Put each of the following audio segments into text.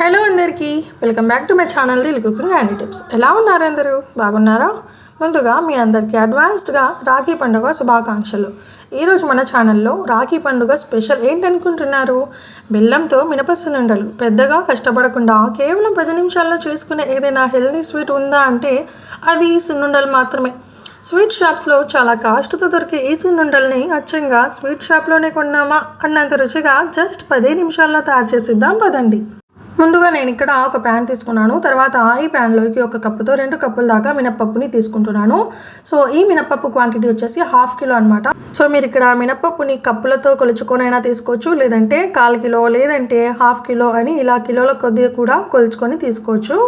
Hello అందరికీ welcome back to my channel Dil cooking handy tips. ఎలా ఉన్నారు అందరూ? బాగున్నారా? ముందుగా మీ అందరికీ అడ్వాన్స్డ్గా రాఖీ పండుగ శుభాకాంక్షలు. ఈరోజు మన ఛానల్లో రాఖీ పండుగ స్పెషల్ ఏంటనుకుంటున్నారు? బెల్లంతో మినపసునుండలు పెద్దగా కష్టపడకుండా కేవలం పది నిమిషాల్లో చేసుకునే ఏదైనా హెల్దీ స్వీట్ ఉందా అంటే అది ఈ సున్నుండలు మాత్రమే. స్వీట్ షాప్స్లో చాలా కాస్ట్తో దొరికే ఈ సున్నుండల్ని అచ్చంగా స్వీట్ షాప్లోనే కొన్నామా? అన్నంత రుచిగా జస్ట్ పదే నిమిషాల్లో తయారు చేసిద్దాం పదండి. ముందుగా నేను ఇక్కడ ఒక ప్యాన్ తీసుకున్నాను. తర్వాత ఈ ప్యాన్లోకి ఒక కప్పుతో రెండు కప్పుల దాకా మినప్పప్పుని తీసుకుంటున్నాను. సో ఈ మినప్పప్పు క్వాంటిటీ వచ్చేసి హాఫ్ కిలో అనమాట సో మీరు ఇక్కడ మినప్పప్పుని కప్పులతో కొలుచుకొనైనా తీసుకోవచ్చు. లేదంటే కాల్ కిలో లేదంటే హాఫ్ కిలో అని ఇలా కిలోల కొద్దిగా కూడా కొలుచుకొని తీసుకోవచ్చు.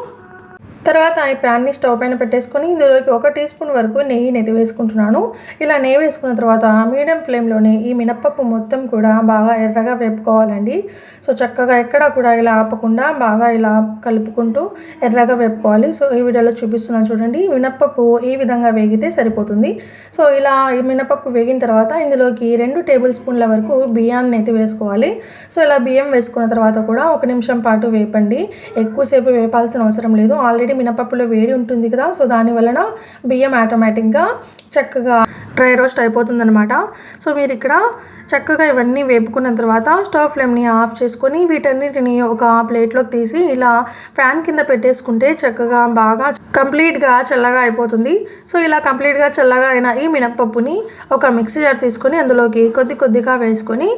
తర్వాత ఈ ప్యాన్ని స్టవ్ పైన పెట్టేసుకొని ఇందులోకి ఒక టీ స్పూన్ వరకు నెయ్యి నెది వేసుకుంటున్నాను. ఇలా నెయ్యి వేసుకున్న తర్వాత మీడియం ఫ్లేమ్లోనే ఈ మినప్పప్పు మొత్తం కూడా బాగా ఎర్రగా వేపుకోవాలండి. సో చక్కగా ఎక్కడ కూడా ఇలా ఆపకుండా బాగా ఇలా కలుపుకుంటూ ఎర్రగా వేపుకోవాలి. సో ఈ వీడియోలో చూపిస్తున్నాను చూడండి మినప్పప్పు ఈ విధంగా వేగితే సరిపోతుంది. సో ఇలా ఈ మినప్పప్పు వేగిన తర్వాత ఇందులోకి రెండు టేబుల్ స్పూన్ల వరకు బియ్యాన్ని అయితే వేసుకోవాలి. సో ఇలా బియ్యం వేసుకున్న తర్వాత కూడా ఒక నిమిషం పాటు వేపండి. ఎక్కువసేపు వేపాల్సిన అవసరం లేదు. ఆల్రెడీ మినపప్పులో వేడి ఉంటుంది కదా సో దాని వలన బియ్యం ఆటోమేటిక్గా చక్కగా డ్రై రోస్ట్ అయిపోతుందన్నమాట. సో మీరు ఇక్కడ చక్కగా ఇవన్నీ వేపుకున్న తర్వాత స్టవ్ ఫ్లేమ్ని ఆఫ్ చేసుకొని వీటన్నిటిని ఒక ప్లేట్లోకి తీసి ఇలా ఫ్యాన్ కింద పెట్టేసుకుంటే చక్కగా బాగా కంప్లీట్గా చల్లగా అయిపోతుంది. సో ఇలా కంప్లీట్గా చల్లగా అయిన ఈ మినప్పప్పుని ఒక మిక్సీ జార్ తీసుకొని అందులోకి కొద్ది కొద్దిగా వేసుకొని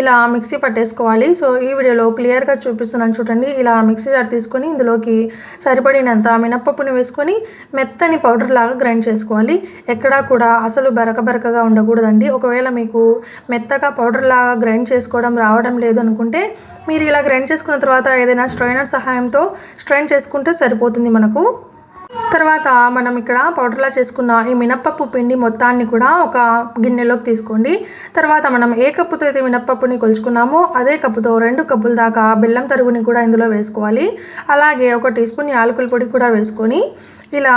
ఇలా మిక్సీ పట్టేసుకోవాలి. సో ఈ వీడియోలో క్లియర్గా చూపిస్తున్నాను చూడండి. ఇలా మిక్సీ జార్ తీసుకొని ఇందులోకి సరిపడినంత మినప్పప్పుని వేసుకొని మెత్తని పౌడర్ లాగా గ్రైండ్ చేసుకోవాలి. ఎక్కడా కూడా అసలు బరక బరకగా ఉండకూడదండి. ఒకవేళ మీకు మెత్తగా పౌడర్ లాగా గ్రైండ్ చేసుకోవడం రావడం లేదు అనుకుంటే మీరు ఇలా గ్రైండ్ చేసుకున్న తర్వాత ఏదైనా స్ట్రైనర్ సహాయంతో స్ట్రైన్ చేసుకుంటే సరిపోతుంది మనకు. తర్వాత మనం ఇక్కడ పౌడర్లా చేసుకున్న ఈ మినప్పప్పు పిండి మొత్తాన్ని కూడా ఒక గిన్నెలోకి తీసుకోండి. తర్వాత మనం ఏ కప్పుతో అయితే మినప్పప్పుని కొలుచుకున్నామో అదే కప్పుతో రెండు కప్పుల దాకా బెల్లం తరుగుని కూడా ఇందులో వేసుకోవాలి. అలాగే ఒక టీ స్పూన్ యాలకుల పొడి కూడా వేసుకొని ఇలా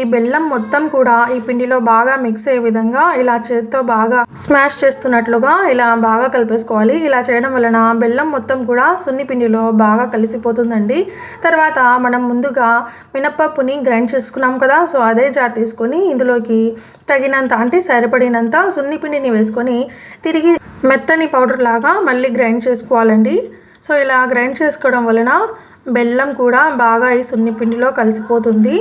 ఈ బెల్లం మొత్తం కూడా ఈ పిండిలో బాగా మిక్స్ అయ్యే విధంగా ఇలా చేత్తో బాగా స్మాష్ చేస్తున్నట్లుగా ఇలా బాగా కలిపేసుకోవాలి. ఇలా చేయడం వలన బెల్లం మొత్తం కూడా సున్ని పిండిలో బాగా కలిసిపోతుందండి. తర్వాత మనం ముందుగా మినప్పప్పుని గ్రైండ్ చేసుకున్నాం కదా సో అదే జార్ తీసుకొని ఇందులోకి తగినంత అంటే సరిపడినంత సున్ని పిండిని వేసుకొని తిరిగి మెత్తని పౌడర్ లాగా మళ్ళీ గ్రైండ్ చేసుకోవాలండి. సో ఇలా గ్రైండ్ చేసుకోవడం వలన బెల్లం కూడా బాగా ఈ సున్ని పిండిలో కలిసిపోతుంది.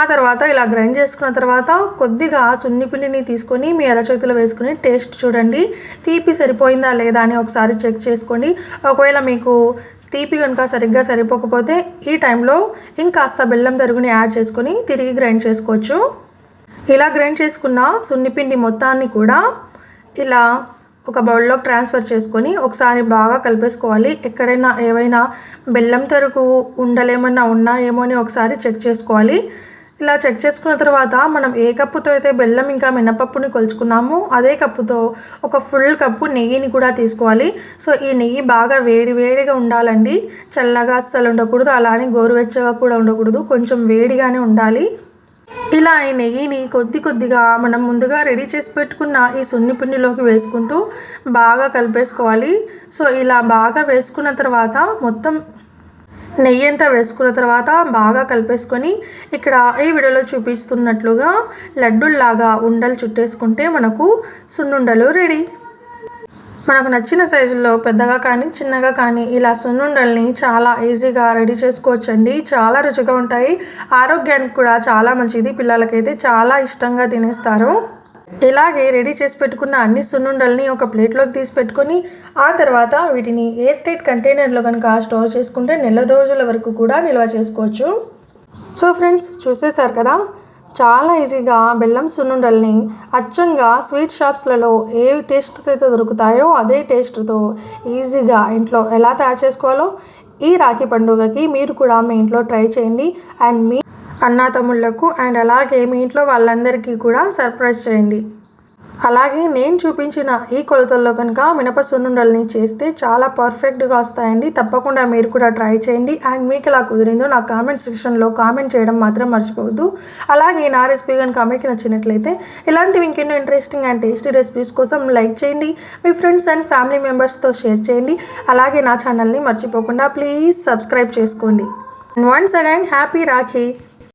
ఆ తర్వాత ఇలా గ్రైండ్ చేసుకున్న తర్వాత కొద్దిగా సున్నిపిండిని తీసుకొని మీ అరచేతిలో వేసుకుని టేస్ట్ చూడండి. తీపి సరిపోయిందా లేదా అని ఒకసారి చెక్ చేసుకోండి. ఒకవేళ మీకు తీపి కనుక సరిగ్గా సరిపోకపోతే ఈ టైంలో ఇంకాస్త బెల్లం తరుగుని యాడ్ చేసుకొని తిరిగి గ్రైండ్ చేసుకోవచ్చు. ఇలా గ్రైండ్ చేసుకున్న సున్నిపిండి మొత్తాన్ని కూడా ఇలా ఒక బౌల్లోకి ట్రాన్స్ఫర్ చేసుకొని ఒకసారి బాగా కలిపేసుకోవాలి. ఎక్కడైనా ఏవైనా బెల్లం తరుగు ఉండలేమన్నా ఉన్నాయేమో అని ఒకసారి చెక్ చేసుకోవాలి. ఇలా చెక్ చేసుకున్న తర్వాత మనం ఏ కప్పుతో అయితే బెల్లం ఇంకా మినపప్పుని కొలుచుకున్నామో అదే కప్పుతో ఒక ఫుల్ కప్పు నెయ్యిని కూడా తీసుకోవాలి. సో ఈ నెయ్యి బాగా వేడి వేడిగా ఉండాలండి. చల్లగా అస్సలు ఉండకూడదు. అలానే గోరువెచ్చగా కూడా ఉండకూడదు. కొంచెం వేడిగానే ఉండాలి. ఇలా ఈ నెయ్యిని కొద్ది కొద్దిగా మనం ముందుగా రెడీ చేసి పెట్టుకున్న ఈ సున్ని పిండిలోకి వేసుకుంటూ బాగా కలిపేసుకోవాలి. సో ఇలా బాగా వేసుకున్న తర్వాత మొత్తం నెయ్యి అంతా వేసుకున్న తర్వాత బాగా కలిపేసుకొని ఇక్కడ ఈ వీడియోలో చూపిస్తున్నట్లుగా లడ్డుల్లాగా ఉండలు చుట్టేసుకుంటే మనకు సున్నుండలు రెడీ. మనకు నచ్చిన సైజుల్లో పెద్దగా కానీ చిన్నగా కానీ ఇలా సున్నుండల్ని చాలా ఈజీగా రెడీ చేసుకోవచ్చండి. చాలా రుచిగా ఉంటాయి. ఆరోగ్యానికి కూడా చాలా మంచిది. పిల్లలకైతే చాలా ఇష్టంగా తినేస్తారు. ఇలాగే రెడీ చేసి పెట్టుకున్న అన్ని సున్నుండల్ని ఒక ప్లేట్లోకి తీసి పెట్టుకొని ఆ తర్వాత వీటిని ఎయిర్ టైట్ కంటైనర్లో కనుక స్టోర్ చేసుకుంటే నెల రోజుల వరకు కూడా నిల్వ చేసుకోవచ్చు. సో ఫ్రెండ్స్ చూసేశారు కదా? చాలా ఈజీగా బెల్లం సున్నుండల్ని అచ్చంగా స్వీట్ షాప్స్లలో ఏ టేస్ట్తో అయితే దొరుకుతాయో అదే టేస్ట్తో ఈజీగా ఇంట్లో ఎలా తయారు చేసుకోవాలో ఈ రాఖీ పండుగకి మీరు కూడా మీ ఇంట్లో ట్రై చేయండి. అండ్ మీ అన్నాతమ్ముళ్ళకు అండ్ అలాగే మీ ఇంట్లో వాళ్ళందరికీ కూడా సర్ప్రైజ్ చేయండి. అలాగే నేను చూపించిన ఈ కొలతల్లో కనుక మినప సున్నుండల్ని చేస్తే చాలా పర్ఫెక్ట్గా వస్తాయండి. తప్పకుండా మీరు కూడా ట్రై చేయండి. అండ్ మీకు ఎలా కుదిరిందో నా కామెంట్ సెక్షన్లో కామెంట్ చేయడం మాత్రం మర్చిపోవద్దు. అలాగే నా రెసిపీ కనుక మీకు నచ్చినట్లయితే ఇలాంటివి ఇంకెన్నో ఇంట్రెస్టింగ్ అండ్ టేస్టీ రెసిపీస్ కోసం లైక్ చేయండి. మీ ఫ్రెండ్స్ అండ్ ఫ్యామిలీ మెంబర్స్తో షేర్ చేయండి. అలాగే నా ఛానల్ని మర్చిపోకుండా ప్లీజ్ సబ్స్క్రైబ్ చేసుకోండి. Once again happy Rakhi.